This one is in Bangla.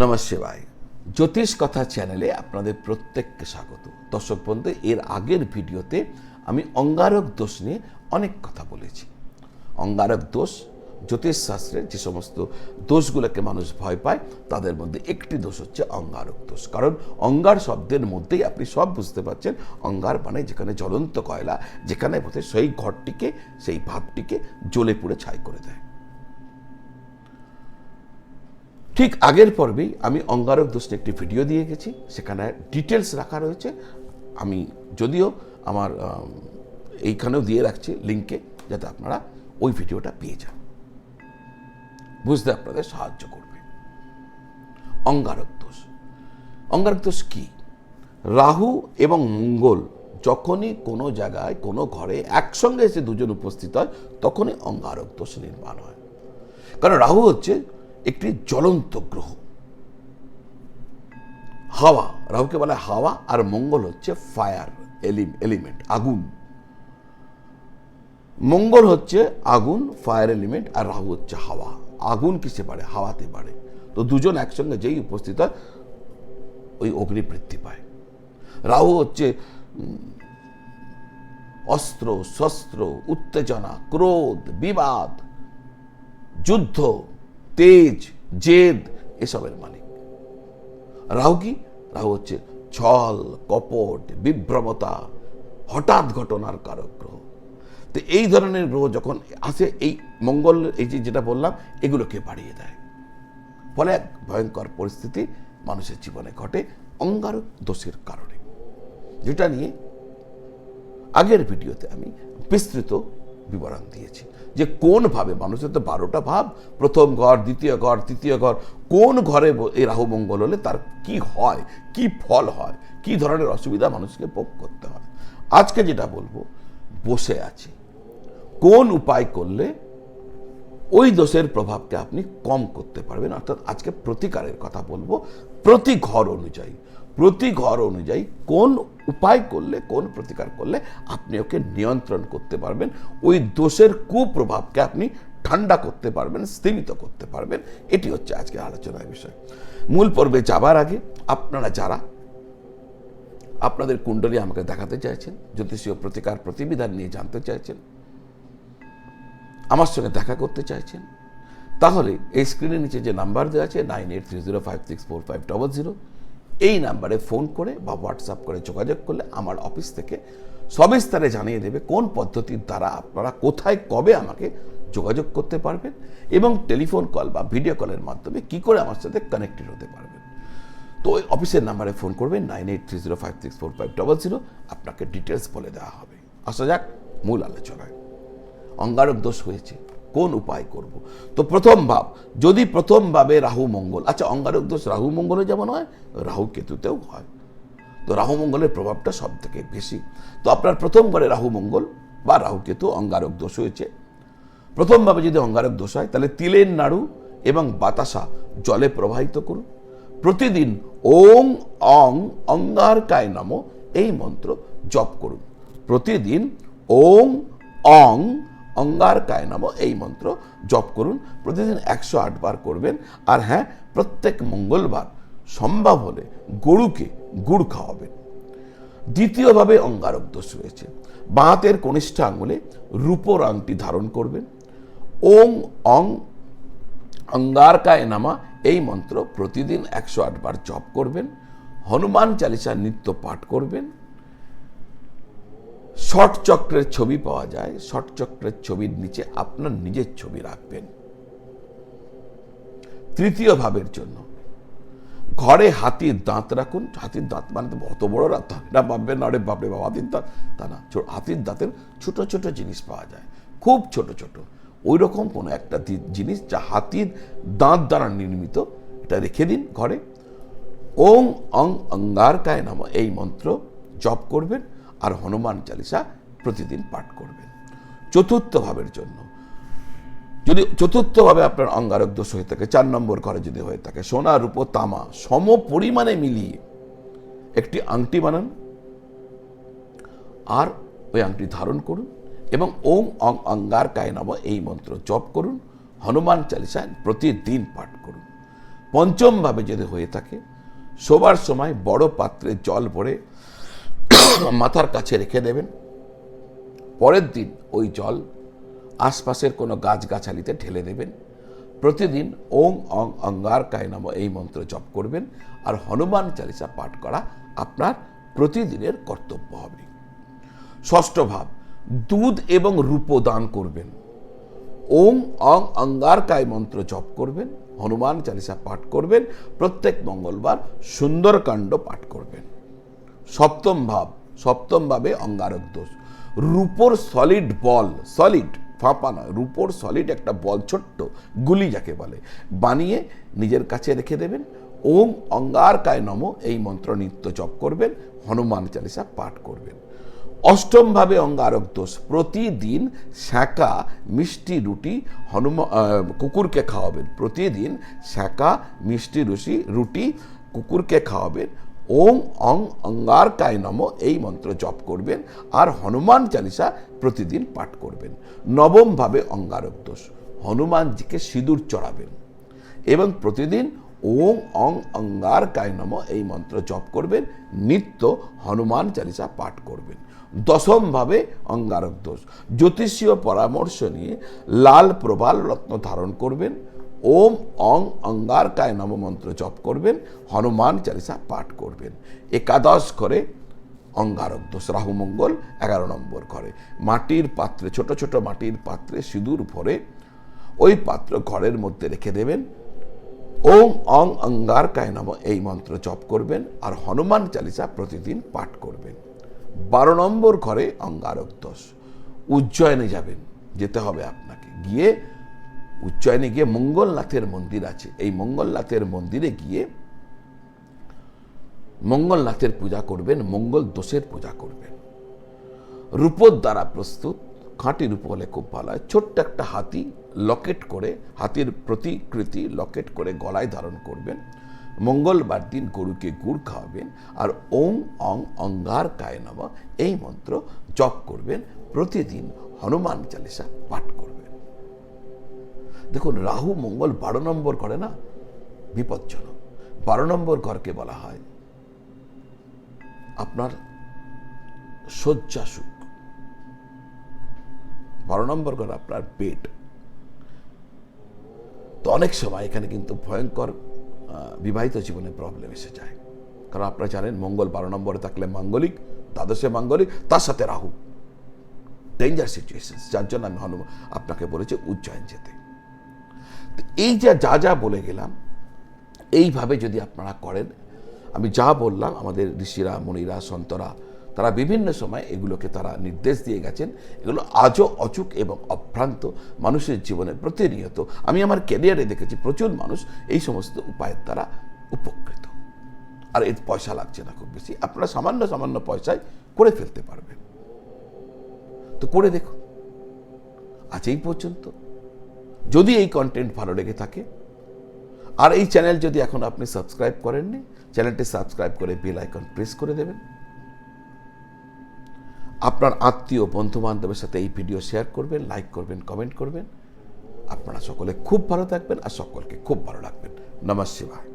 নমঃ শিবায় জ্যোতিষ কথা চ্যানেলে আপনাদের প্রত্যেককে স্বাগত। দর্শক বন্ধু, এর আগের ভিডিওতে আমি অঙ্গারক দোষ নিয়ে অনেক কথা বলেছি। অঙ্গারক দোষ, জ্যোতিষ শাস্ত্রের যে সমস্ত দোষগুলোকে মানুষ ভয় পায়, তাদের মধ্যে একটি দোষ হচ্ছে অঙ্গারক দোষ। কারণ অঙ্গার শব্দের মধ্যেই আপনি সব বুঝতে পারছেন, অঙ্গার মানে যেখানে জ্বলন্ত কয়লা, যেখানে বোধহয় সেই ঘরটিকে, সেই ভাবটিকে জ্বলে পুড়ে ছাই করে দেয়। ঠিক আগের পর্বেই আমি অঙ্গারক দোষ একটি ভিডিও দিয়ে গেছি, সেখানে ডিটেলস রাখা রয়েছে। আমি যদিও আমার এইখানেও দিয়ে রাখছি লিঙ্কে যাতে আপনারা ওই ভিডিওটা পেয়ে যান। বুঝতে আপনাদের সাহায্য করবে। অঙ্গারক দোষ। অঙ্গারক দোষ কি? রাহু এবং মঙ্গল যখনই কোনো জায়গায়, কোনো ঘরে একসঙ্গে এসে দুজন উপস্থিত হয়, তখনই অঙ্গারক দোষ নির্মাণ হয়। কারণ রাহু হচ্ছে একটি জ্বলন্ত গ্রহ। হাওয়া, রাহুকে বলা হাওয়া আর মঙ্গল হচ্ছে ফায়ার এলিমেন্ট আগুন। মঙ্গল হচ্ছে আগুন ফায়ার এলিমেন্ট আর রাহু হচ্ছে হাওয়া। আগুন কিসে পারে হাওয়াতে পারে তো দুজন একসঙ্গে যেই উপস্থিত হয়, ওই অগ্নি বৃদ্ধি পায়। রাহু হচ্ছে অস্ত্র, শস্ত্র, উত্তেজনা, ক্রোধ, বিবাদ, যুদ্ধ। তেজ, জেদ, এসবের মালিক। রাহু কি? রাহু হচ্ছে ছল, কপট, বিভ্রমতা, হঠাৎ ঘটনার কারক গ্রহ তো এই ধরনের গ্রহ যখন আসে, এই মঙ্গল, এই যে যেটা বললাম, এগুলোকে বাড়িয়ে দেয়। ফলে এক ভয়ঙ্কর পরিস্থিতি মানুষের জীবনে ঘটে অঙ্গারক দোষের কারণে। যেটা নিয়ে আগের ভিডিওতে আমি বিস্তৃত বিবরণ দিয়েছি। যে কোন ভাবে? মানুষের তো বারোটা ভাব। প্রথম ঘর, দ্বিতীয় ঘর, তৃতীয় ঘর। কোন ঘরে এই রাহু মঙ্গল হলে তার কি হয়? কি ফল হয়? কি ধরনের অসুবিধা মানুষকে ভোগ করতে হয়? আজকে যেটা বলব, বসে আছে। কোন উপায় করলে ওই দোষের প্রভাবকে আপনি কম করতে পারবেন? অর্থাৎ আজকে প্রতিকারের কথা বলব। প্রতি ঘর অনুযায়ী। প্রতি ঘর অনুযায়ী কোন উপায় করলে, কোন প্রতিকার করলে আপনি ওকে নিয়ন্ত্রণ করতে পারবেন, ওই দোষের কুপ্রভাবকে আপনি ঠান্ডা করতে পারবেন স্থিমিত করতে পারবেন, এটি হচ্ছে আজকের আলোচনার বিষয়। মূল পর্বে যাবার আগে আপনারা যারা আপনাদের কুণ্ডলী আমাকে দেখাতে চাইছেন, জ্যোতিষীয় প্রতিকার প্রতিবিধান নিয়ে জানতে চাইছেন, আমার সঙ্গে দেখা করতে চাইছেন, তাহলে এই স্ক্রিনের নিচে যে নাম্বার দেওয়া আছে nine eight three zero five six four five double zero এই নাম্বারে ফোন করে বা হোয়াটসঅ্যাপ করে যোগাযোগ করলে আমার অফিস থেকে সবিস্তারে জানিয়ে দেবে কোন পদ্ধতির দ্বারা আপনারা কোথায় কবে আমাকে যোগাযোগ করতে পারবেন এবং টেলিফোন কল বা ভিডিও কলের মাধ্যমে কি করে আমার সাথে কানেক্টেড হতে পারবেন। তো ওই অফিসের নাম্বারে ফোন করবেন nine eight three zero five six four five double zero. আপনাকে ডিটেলস বলে দেওয়া হবে। আসা যাক মূল আলোচনায়। অঙ্গারক দোষ হয়েছে। কোন উপায় করব? তো প্রথম ভাব, যদি প্রথম ভাবে রাহু মঙ্গল আচ্ছা অঙ্গারক দোষ রাহু মঙ্গলে যেমন হয়, রাহু কেতুতেও হয়। তো রাহু মঙ্গলের প্রভাবটা সব থেকে বেশি। তো আপনার প্রথম ঘরে রাহু মঙ্গল বা রাহু কেতু অঙ্গারক দোষ হয়েছে। প্রথমভাবে যদি অঙ্গারক দোষ হয়, তাহলে তিলের নাড়ু এবং বাতাসা জলে প্রবাহিত করুন। প্রতিদিন ওং অং অঙ্গারকায় নাম এই মন্ত্র জপ করুন। প্রতিদিন ওং অং অঙ্গারকায় নাম এই মন্ত্র জপ করুন। প্রতিদিন একশো বার করবেন। আর হ্যাঁ প্রত্যেক মঙ্গলবার সম্ভব হলে গরুকে গুড় খাওয়াবেন। দ্বিতীয়ভাবে অঙ্গারক দোষ রয়েছে বাঁতের কনিষ্ঠ আঙুলে রূপর আংটি ধারণ করবেন। ওং অং অঙ্গারকায় নামা এই মন্ত্র প্রতিদিন একশো বার জপ করবেন। হনুমান চালিসা নিত্য পাঠ করবেন। শট চক্রের ছবি পাওয়া যায়। শট চক্রের ছবির নিচে আপনার নিজের ছবি রাখবেন। তৃতীয় ভাবের জন্য ঘরে হাতির দাঁত রাখুন। হাতির দাঁত মানে তো অত বড় রাত। ভাববেন না রে বাপরে বাবা হাতির দাঁত। তা না হাতির দাঁতের ছোট ছোট জিনিস পাওয়া যায়। খুব ছোট ছোট। ওই রকম কোনো একটা জিনিস যা হাতির দাঁত দ্বারা নির্মিত। এটা রেখে দিন ঘরে। ওং, অং, অঙ্গারকায় নাম এই মন্ত্র জপ করবেন। আর হনুমান চালিসা প্রতিদিন পাঠ করবেন। চতুর্থ ভাবের জন্য। যদি চতুর্থভাবে আপনার অঙ্গারক দোষ হয়ে থাকে, চার নম্বর ঘরে যদি হয়ে থাকে, সোনা, রূপ, তামা, সম পরিমাণে মিলিয়ে একটি আংটি বানান, আর ওই আংটি ধারণ করুন এবং ওম অং অঙ্গার কায় নম এই মন্ত্র জপ করুন, হনুমান চালিসা প্রতিদিন পাঠ করুন। পঞ্চমভাবে যদি হয়ে থাকে, শোবার সময় বড় পাত্রে জল ভরে মাথার কাছে রেখে দেবেন। পরের দিন ওই জল আশপাশের কোনো গাছগাছালিতে ঢেলে দেবেন। প্রতিদিন ওং অং অঙ্গার কায় নাম এই মন্ত্র জপ করবেন আর হনুমান চালিসা পাঠ করা আপনার প্রতিদিনের কর্তব্য হবে। ষষ্ঠ ভাব, দুধ এবং রূপ দান করবেন। ওং অং অঙ্গারকায় মন্ত্র জপ করবেন, হনুমান চালিসা পাঠ করবেন, প্রত্যেক মঙ্গলবার সুন্দরকাণ্ড পাঠ করবেন। সপ্তম ভাব, সপ্তম ভাবে অঙ্গারক দোষ। রূপোর সলিড বল সলিড ফাঁপা নয়, রূপোর সলিড একটা বল ছোট্ট, গুলি যাকে বলে। বানিয়ে নিজের কাছে রেখে দেবেন। ওং অঙ্গারকায় নম, এই মন্ত্র নিত্য জপ করবেন, হনুমান চালিসা পাঠ করবেন। অষ্টমভাবে অঙ্গারক দোষ, প্রতিদিন শাঁকা মিষ্টি রুটি হনুমান কুকুরকে খাওয়াবেন। প্রতিদিন শাঁকা মিষ্টি রুটি কুকুরকে খাওয়াবেন ওং অং অঙ্গারকায় নম, এই মন্ত্র জপ করবেন। আর হনুমান চালিসা প্রতিদিন পাঠ করবেন। নবমভাবে অঙ্গারক দোষ, হনুমানজিকে সিঁদুর চড়াবেন। এবং প্রতিদিন ওং অং অঙ্গার কায় নম, এই মন্ত্র জপ করবেন। নিত্য হনুমান চালিসা পাঠ করবেন। দশমভাবে অঙ্গারক দোষ, জ্যোতিষীয় পরামর্শ নিয়ে লাল প্রবাল রত্ন ধারণ করবেন। ওম অং অঙ্গার কায় নম মন্ত্র জপ করবেন, হনুমান চালিসা পাঠ করবেন। একাদশ করে অঙ্গারক দোষ রাহু মঙ্গল, এগারো নম্বর ঘরে। মাটির পাত্রে, ছোট ছোট মাটির পাত্রে সিঁদুর ভরে ওই পাত্র ঘরের মধ্যে রেখে দেবেন। ওম অং অঙ্গার কায় নম এই মন্ত্র জপ করবেন আর হনুমান চালিসা প্রতিদিন পাঠ করবেন। বারো নম্বর ঘরে অঙ্গারক দোষ উজ্জয়নে যাবেন, যেতে হবে আপনাকে। গিয়ে উজ্জয়নে গিয়ে মঙ্গলনাথের মন্দির আছে। এই মঙ্গলনাথের মন্দিরে গিয়ে মঙ্গলনাথের পূজা করবেন, মঙ্গল দোষের পূজা করবেন। রূপোর দ্বারা প্রস্তুত, খাঁটি রূপ হলে খুব ভালো হয়। ছোট্ট একটা হাতি লকেট করে, হাতির প্রতিকৃতি লকেট করে গলায় ধারণ করবেন। মঙ্গলবার দিন গরুকে গুড় খাওয়াবেন আর ওং অং অঙ্গার কায় নম এই মন্ত্র জপ করবেন। প্রতিদিন হনুমান চালিসা পাঠ করবেন। দেখুন, রাহু মঙ্গল বারো নম্বর করে না? বিপজ্জনক। বারো নম্বর ঘরকে বলা হয়। আপনার শয্যা সুখ বারো নম্বর ঘর আপনার পেট। তো অনেক সময় এখানে কিন্তু ভয়ঙ্কর বিবাহিত জীবনে প্রবলেম এসে যায়। কারণ আপনারা জানেন, মঙ্গল বারো নম্বরে থাকলে মাঙ্গলিক, দ্বাদশে মাঙ্গলিক, তার সাথে রাহু। ডেঞ্জার সিচুয়েশন যার জন্য আমি হনুমান, আপনাকে বলেছি উজ্জয়ন যেতে। এই যা যা যা বলে গেলাম, এইভাবে যদি আপনারা করেন, আমি যা বললাম, আমাদের ঋষিরা, মনিরা, সন্তরা, তারা বিভিন্ন সময় এগুলোকে তারা নির্দেশ দিয়ে গেছেন। এগুলো আজও অচুক এবং অভ্রান্ত মানুষের জীবনে প্রতিনিয়ত, আমি আমার ক্যারিয়ারে দেখেছি প্রচুর মানুষ এই সমস্ত উপায়ের দ্বারা উপকৃত। আর এর পয়সা লাগছে না খুব বেশি, আপনারা সামান্য সামান্য পয়সায় করে ফেলতে পারবেন। তো করে দেখুন। আজ এই পর্যন্ত যদি এই কন্টেন্ট ভালো লেগে থাকে, আর এই চ্যানেল যদি এখন আপনি সাবস্ক্রাইব করেননি চ্যানেলটি সাবস্ক্রাইব করে বেল আইকন প্রেস করে দেবেন। আপনার আত্মীয় বন্ধু বান্ধবের সাথে এই ভিডিও শেয়ার করবেন লাইক করবেন কমেন্ট করবেন। আপনারা সকলে খুব ভালো থাকবেন আর সকলকে খুব ভালো রাখবেন। নমঃ শিবায়।